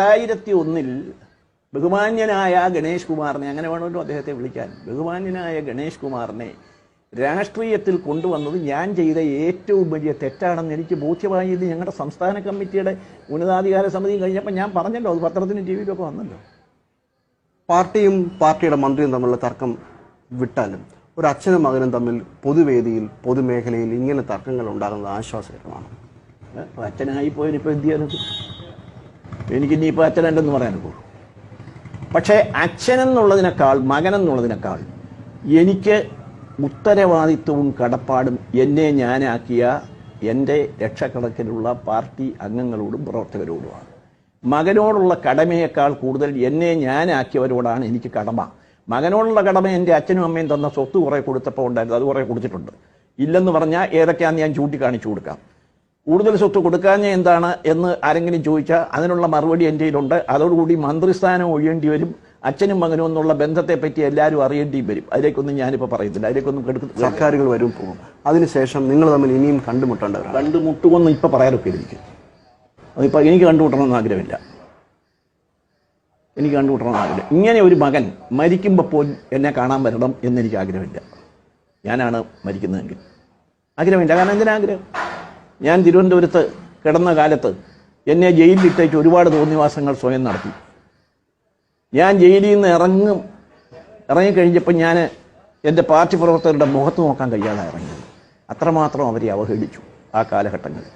രണ്ടായിരത്തി ഒന്നിൽ ബഹുമാന്യനായ ഗണേഷ് കുമാറിനെ അങ്ങനെ വേണമല്ലോ അദ്ദേഹത്തെ വിളിക്കാൻ ബഹുമാന്യനായ ഗണേഷ് കുമാറിനെ രാഷ്ട്രീയത്തിൽ കൊണ്ടുവന്നത് ഞാൻ ചെയ്ത ഏറ്റവും വലിയ തെറ്റാണെന്ന് എനിക്ക് ബോധ്യമായി ഇത് ഞങ്ങളുടെ സംസ്ഥാന കമ്മിറ്റിയുടെ ഉന്നതാധികാര സമിതി കഴിഞ്ഞപ്പോൾ ഞാൻ പറഞ്ഞല്ലോ അത് പത്രത്തിനും ടി വിയിലൊക്കെ വന്നല്ലോ. പാർട്ടിയും പാർട്ടിയുടെ മന്ത്രിയും തമ്മിലുള്ള തർക്കം വിട്ടാലും ഒരു അച്ഛനും മകനും തമ്മിൽ പൊതുവേദിയിൽ പൊതുമേഖലയിൽ ഇങ്ങനെ തർക്കങ്ങൾ ഉണ്ടാകുന്നത് ആശ്വാസകരമാണ്. അച്ഛനായി പോയതിനിപ്പോൾ എന്ത് ചെയ്യാനൊക്കെ എനിക്ക് ഇനിയിപ്പോൾ അച്ഛനല്ലെന്ന് പോകും പക്ഷേ അച്ഛനെന്നുള്ളതിനേക്കാൾ മകനെന്നുള്ളതിനേക്കാൾ എനിക്ക് ഉത്തരവാദിത്വവും കടപ്പാടും എന്നെ ഞാനാക്കിയ എന്റെ രക്ഷക്കണക്കിലുള്ള പാർട്ടി അംഗങ്ങളോടും പ്രവർത്തകരോടുമാണ്. മകനോടുള്ള കടമയേക്കാൾ കൂടുതൽ എന്നെ ഞാനാക്കിയവരോടാണ് എനിക്ക് കടമ. മകനോടുള്ള കടമ എന്റെ അച്ഛനും അമ്മയും തന്ന സ്വത്ത് കുറേ കൊടുത്തപ്പോൾ ഉണ്ടായിരുന്നു. അത് കുറേ കൊടുത്തിട്ടുണ്ട്. ഇല്ലെന്ന് പറഞ്ഞാൽ ഏതൊക്കെയാണെന്ന് ഞാൻ ചൂണ്ടിക്കാണിച്ചു കൊടുക്കാം. കൂടുതൽ സ്വത്ത് കൊടുക്കാഞ്ഞ എന്താണ് എന്ന് ആരെങ്കിലും ചോദിച്ചാൽ അതിനുള്ള മറുപടി എന്റെ കയ്യിലുണ്ട്. അതോടുകൂടി മന്ത്രിസ്ഥാനം ഒഴിയേണ്ടി വരും. അച്ഛനും മകനും എന്നുള്ള ബന്ധത്തെപ്പറ്റി എല്ലാവരും അറിയേണ്ടിയും വരും. അതിലേക്കൊന്നും ഞാനിപ്പോൾ പറയുന്നില്ല അതിലേക്കൊന്നും സർക്കാരുകൾ വരും പോകും. അതിനുശേഷം നിങ്ങൾ തമ്മിൽ ഇനിയും കണ്ടുമുട്ടേണ്ടവരാണ്. കണ്ടുമുട്ടുമെന്ന് ഇപ്പം പറയാറൊക്കെ എനിക്ക് അതിപ്പോൾ എനിക്ക് കണ്ടുമുട്ടണമെന്ന് ആഗ്രഹമില്ല. എനിക്ക് കണ്ടുമുട്ടണമെന്ന് ആഗ്രഹം ഇങ്ങനെ ഒരു മകൻ മരിക്കുമ്പോൾ പോലും എന്നെ കാണാൻ വരണം എന്നെനിക്ക് ആഗ്രഹമില്ല. ഞാനാണ് മരിക്കുന്നതെങ്കിൽ. ആഗ്രഹമില്ല. കാരണം എന്തിനാ ആഗ്രഹം? ഞാൻ തിരുവനന്തപുരത്ത് കിടന്ന കാലത്ത് എന്നെ ജയിലിൽ ജയിലിലിട്ടേച്ച് ഒരുപാട് തോന്നിവാസങ്ങൾ സ്വയം നടത്തി. ഞാൻ ജയിലിൽ നിന്ന് ഇറങ്ങും ഇറങ്ങിക്കഴിഞ്ഞപ്പോൾ ഞാൻ എന്റെ പാർട്ടി പ്രവർത്തകരുടെ മുഖത്ത് നോക്കാൻ കഴിയാതെ ഇറങ്ങിയത്. അത്രമാത്രം അവരെ അവഹേളിച്ചു ആ കാലഘട്ടങ്ങളിൽ.